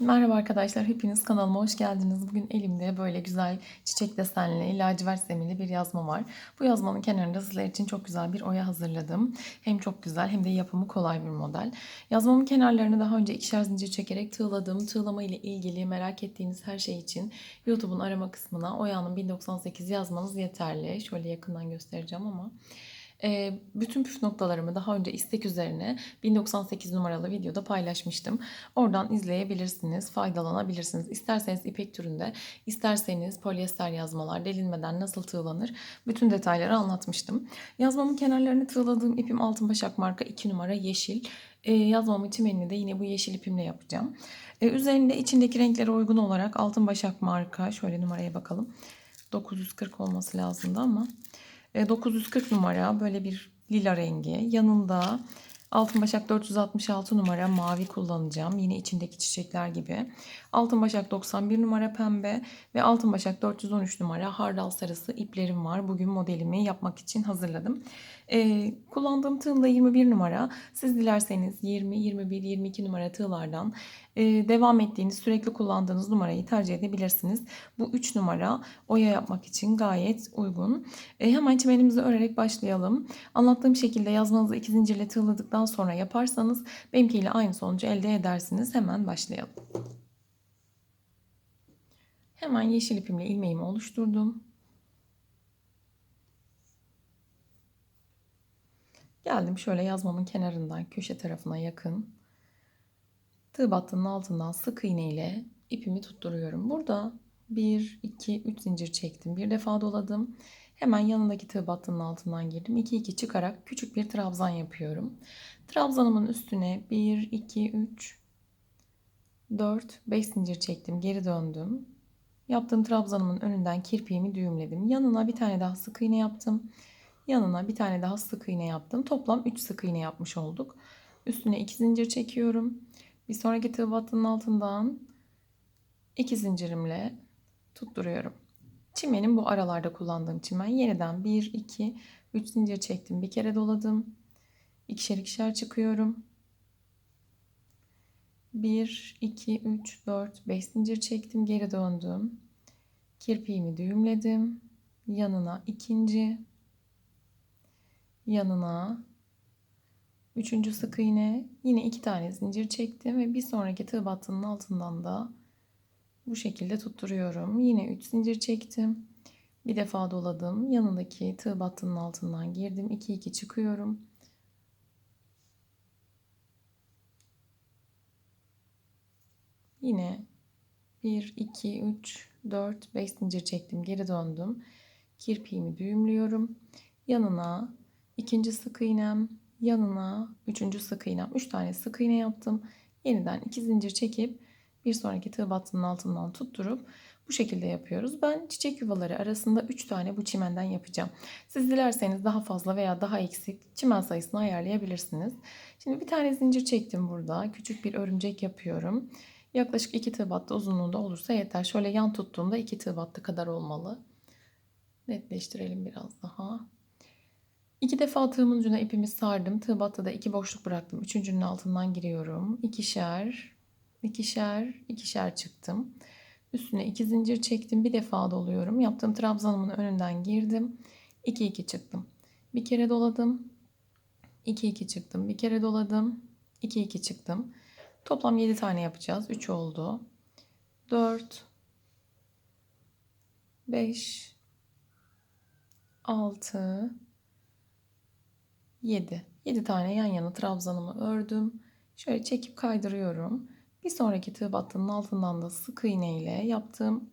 Merhaba arkadaşlar, hepiniz kanalıma hoş geldiniz. Bugün elimde böyle güzel çiçek desenli, lacivert zeminli bir yazma var. Bu yazmanın kenarında sizler için çok güzel bir oya hazırladım. Hem çok güzel hem de yapımı kolay bir model. Yazmamın kenarlarını daha önce ikişer zincir çekerek tığladım. Tığlama ile ilgili merak ettiğiniz her şey için YouTube'un arama kısmına Oya'nın 1098 yazmanız yeterli. Şöyle yakından göstereceğim ama... E, bütün püf noktalarımı daha önce istek üzerine 1098 numaralı videoda paylaşmıştım. Oradan izleyebilirsiniz, faydalanabilirsiniz. İsterseniz ipek türünde, isterseniz polyester yazmalar delinmeden nasıl tığlanır bütün detayları anlatmıştım. Yazmamın kenarlarını tığladığım ipim Altın Başak marka 2 numara yeşil. E, yazmamın çimenini de yine bu yeşil ipimle yapacağım. E, üzerinde içindeki renklere uygun olarak Altın Başak marka, şöyle numaraya bakalım. 940 olması lazımdı ama 940 e, numara böyle bir lila rengi. Yanında Altın Başak 466 numara mavi kullanacağım. Yine içindeki çiçekler gibi. Altın Başak 91 numara pembe ve Altın Başak 413 numara hardal sarısı iplerim var. Bugün modelimi yapmak için hazırladım. Ee, kullandığım tığım da 21 numara. Siz dilerseniz 20, 21, 22 numara tığlardan devam ettiğiniz, sürekli kullandığınız numarayı tercih edebilirsiniz. Bu 3 numara oya yapmak için gayet uygun. E, hemen çimenimizi örerek başlayalım. Anlattığım şekilde yazmanızı iki zincirle tığladıktan sonra yaparsanız benimkiyle aynı sonucu elde edersiniz. Hemen başlayalım. Hemen yeşil ipimle ilmeğimi oluşturdum. Geldim şöyle yazmamın kenarından köşe tarafına yakın. Tığ battının altından sık iğne ile ipimi tutturuyorum. Burada 1, 2, 3 zincir çektim. Bir defa doladım. Hemen yanındaki tığ battının altından girdim. 2, 2 çıkarak küçük bir trabzan yapıyorum. Trabzanımın üstüne 1, 2, 3, 4, 5 zincir çektim. Geri döndüm. Yaptığım trabzanımın önünden kirpiğimi düğümledim. Yanına bir tane daha sık iğne yaptım. Yanına bir tane daha sık iğne yaptım. Toplam 3 sık iğne yapmış olduk. Üstüne 2 zincir çekiyorum. Bir sonraki tığ battının altından 2 zincirimle tutturuyorum. Çimenim bu aralarda kullandığım çimen. Yeniden 1, 2, 3 zincir çektim. Bir kere doladım. İkişer ikişer çıkıyorum. 1, 2, 3, 4, 5 zincir çektim. Geri döndüm. Kirpiğimi düğümledim. Yanına ikinci. Yanına üçüncü sık iğne. Yine iki tane zincir çektim ve bir sonraki tığ battının altından da bu şekilde tutturuyorum. Yine 3 zincir çektim. Bir defa doladım. Yanındaki tığ battının altından girdim. 2 2 çıkıyorum. Yine 1 2 3 4 5 zincir çektim. Geri döndüm. Kirpiğimi düğümlüyorum. Yanına ikinci sık iğnem, yanına üçüncü sık iğnem. Üç tane sık iğne yaptım. Yeniden iki zincir çekip bir sonraki tığ battının altından tutturup bu şekilde yapıyoruz. Ben çiçek yuvaları arasında 3 tane bu çimenden yapacağım. Siz dilerseniz daha fazla veya daha eksik çimen sayısını ayarlayabilirsiniz. Şimdi bir tane zincir çektim burada. Küçük bir örümcek yapıyorum. Yaklaşık 2 tığ battı uzunluğunda olursa yeter. Şöyle yan tuttuğumda 2 tığ battı kadar olmalı. Netleştirelim biraz daha. İki defa tığımın ucuna ipimi sardım. Tığ battıda iki boşluk bıraktım. Üçüncünün altından giriyorum. İkişer, ikişer, ikişer çıktım. Üstüne iki zincir çektim. Bir defa doluyorum. Yaptığım trabzanımın önünden girdim. 2 2 çıktım. Bir kere doladım. 2 2 çıktım. Bir kere doladım. 2 2 çıktım. Toplam 7 tane yapacağız. 3 oldu. 4 5 6 7. 7 tane yan yana trabzanımı ördüm. Şöyle çekip kaydırıyorum. Bir sonraki tığ battının altından da sık iğne ile yaptığım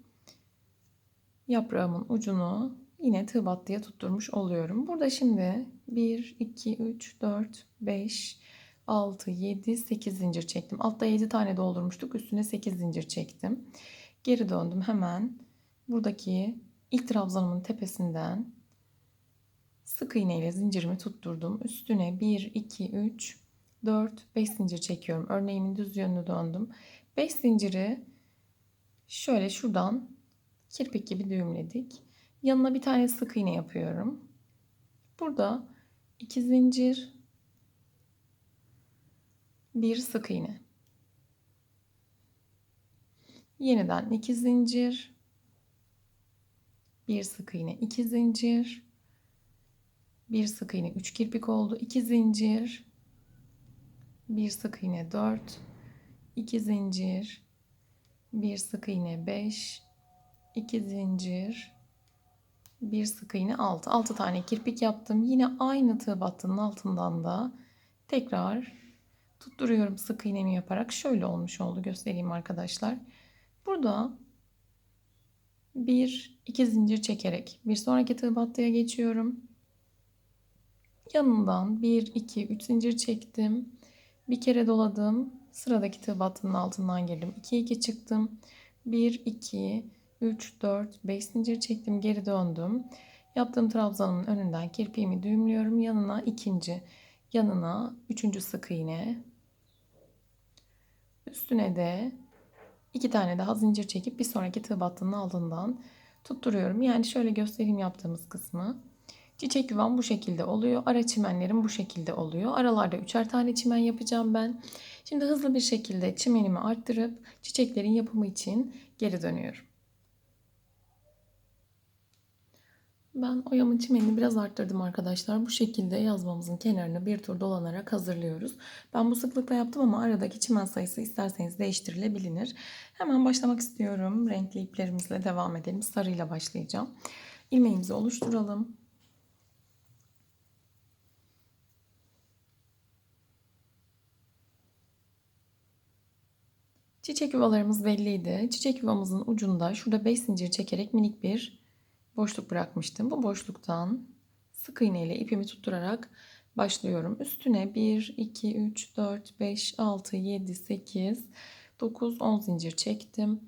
yaprağımın ucunu yine tığ battıya tutturmuş oluyorum. Burada şimdi 1, 2, 3, 4, 5, 6, 7, 8 zincir çektim. Altta 7 tane doldurmuştuk. Üstüne 8 zincir çektim. Geri döndüm hemen. Buradaki ilk trabzanımın tepesinden Sık iğne ile zincirimi tutturdum. Üstüne 1, 2, 3, 4, 5 zincir çekiyorum. Örneğimin düz yönünü döndüm. 5 zinciri şöyle şuradan kirpik gibi düğümledik. Yanına bir tane sık iğne yapıyorum. Burada 2 zincir, bir sık iğne. Yeniden 2 zincir. Bir sık iğne 2 zincir. Bir sık iğne 3 kirpik oldu. 2 zincir. Bir sık iğne 4. 2 zincir. Bir sık iğne 5. 2 zincir. Bir sık iğne 6. 6 tane kirpik yaptım. Yine aynı tığ battının altından da tekrar tutturuyorum sık iğnemi yaparak. Şöyle olmuş oldu göstereyim arkadaşlar. Burada bir iki zincir çekerek bir sonraki tığ battıya geçiyorum. Yanından bir iki üç zincir çektim. Bir kere doladım. Sıradaki tığ battının altından girdim. 2 2 çıktım. 1 2 3 4 5 zincir çektim. Geri döndüm. Yaptığım trabzanın önünden kirpiğimi düğümlüyorum. Yanına ikinci, yanına üçüncü sık iğne. Üstüne de iki tane daha zincir çekip bir sonraki tığ battının altından tutturuyorum. Yani şöyle göstereyim yaptığımız kısmı. Çiçek yuvam bu şekilde oluyor. Ara çimenlerim bu şekilde oluyor. Aralarda üçer tane çimen yapacağım ben. Şimdi hızlı bir şekilde çimenimi arttırıp çiçeklerin yapımı için geri dönüyorum. Ben oyamın çimenini biraz arttırdım arkadaşlar. Bu şekilde yazmamızın kenarını bir tur dolanarak hazırlıyoruz. Ben bu sıklıkla yaptım ama aradaki çimen sayısı isterseniz değiştirilebilir. Hemen başlamak istiyorum. Renkli iplerimizle devam edelim. Sarıyla başlayacağım. İlmeğimizi oluşturalım. Çiçek yuvalarımız belliydi. Çiçek yuvamızın ucunda şurada 5 zincir çekerek minik bir boşluk bırakmıştım. Bu boşluktan sık iğne ile ipimi tutturarak başlıyorum. Üstüne 1, 2, 3, 4, 5, 6, 7, 8, 9, 10 zincir çektim.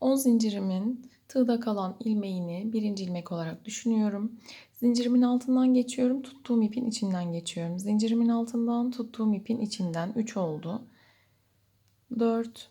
10 zincirimin tığda kalan ilmeğini birinci ilmek olarak düşünüyorum. Zincirimin altından geçiyorum. Tuttuğum ipin içinden geçiyorum. Zincirimin altından tuttuğum ipin içinden 3 oldu. 4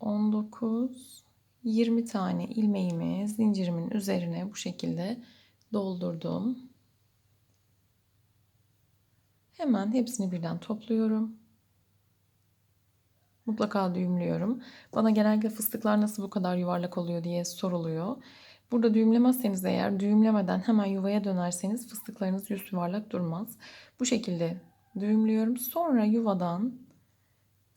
19 20 tane ilmeğimi zincirimin üzerine bu şekilde doldurdum. Hemen hepsini birden topluyorum. Mutlaka düğümlüyorum. Bana genellikle fıstıklar nasıl bu kadar yuvarlak oluyor diye soruluyor. Burada düğümlemezseniz eğer düğümlemeden hemen yuvaya dönerseniz fıstıklarınız yüz yuvarlak durmaz. Bu şekilde düğümlüyorum. Sonra yuvadan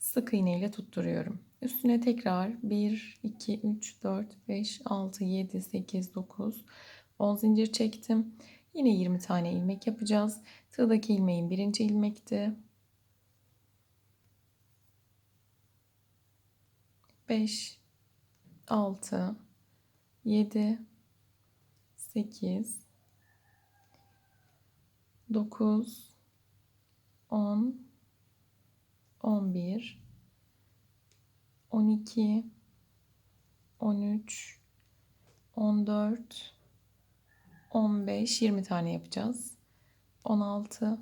sık iğne ile tutturuyorum. Üstüne tekrar 1, 2, 3, 4, 5, 6, 7, 8, 9, 10 zincir çektim. Yine 20 tane ilmek yapacağız. Tığdaki ilmeğin birinci ilmekti. 5, 6, 7, 8, 9, 10, 11, 12, 13, 14, 15, 20 tane yapacağız. 16,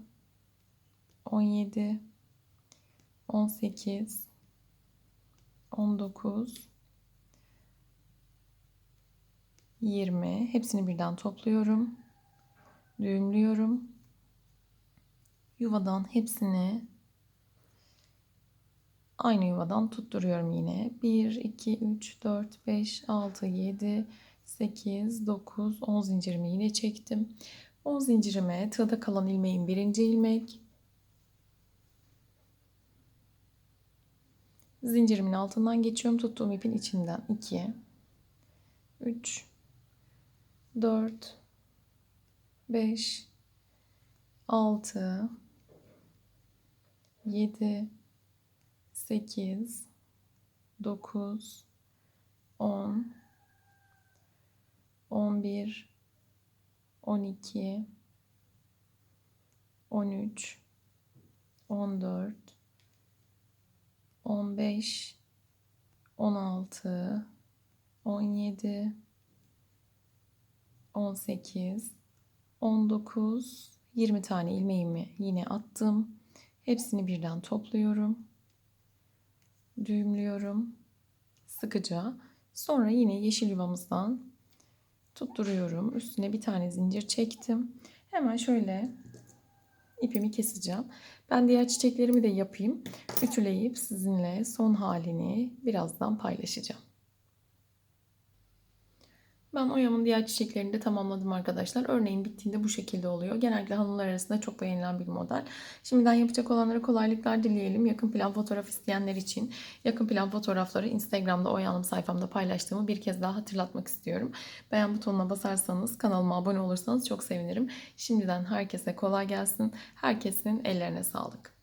17, 18, 19, 20. Hepsini birden topluyorum. Düğümlüyorum. Yuvadan hepsini Aynı yuvadan tutturuyorum yine. 1, 2, 3, 4, 5, 6, 7, 8, 9, 10 zincirimi yine çektim. 10 zincirime tığda kalan ilmeğin birinci ilmek. Zincirimin altından geçiyorum. Tuttuğum ipin içinden 2, 3, 4, 5, 6, 7, 8 9 10 11 12 13 14 15 16 17 18 19 20 tane ilmeğimi yine attım. Hepsini birden topluyorum. Düğümlüyorum. Sıkıca. Sonra yine yeşil yuvamızdan tutturuyorum. Üstüne bir tane zincir çektim. Hemen şöyle ipimi keseceğim. Ben diğer çiçeklerimi de yapayım. Ütüleyip sizinle son halini birazdan paylaşacağım. Ben oyamın diğer çiçeklerini de tamamladım arkadaşlar. Örneğin bittiğinde bu şekilde oluyor. Genellikle hanımlar arasında çok beğenilen bir model. Şimdiden yapacak olanlara kolaylıklar dileyelim. Yakın plan fotoğraf isteyenler için yakın plan fotoğrafları Instagram'da Oya Hanım sayfamda paylaştığımı bir kez daha hatırlatmak istiyorum. Beğen butonuna basarsanız, kanalıma abone olursanız çok sevinirim. Şimdiden herkese kolay gelsin. Herkesin ellerine sağlık.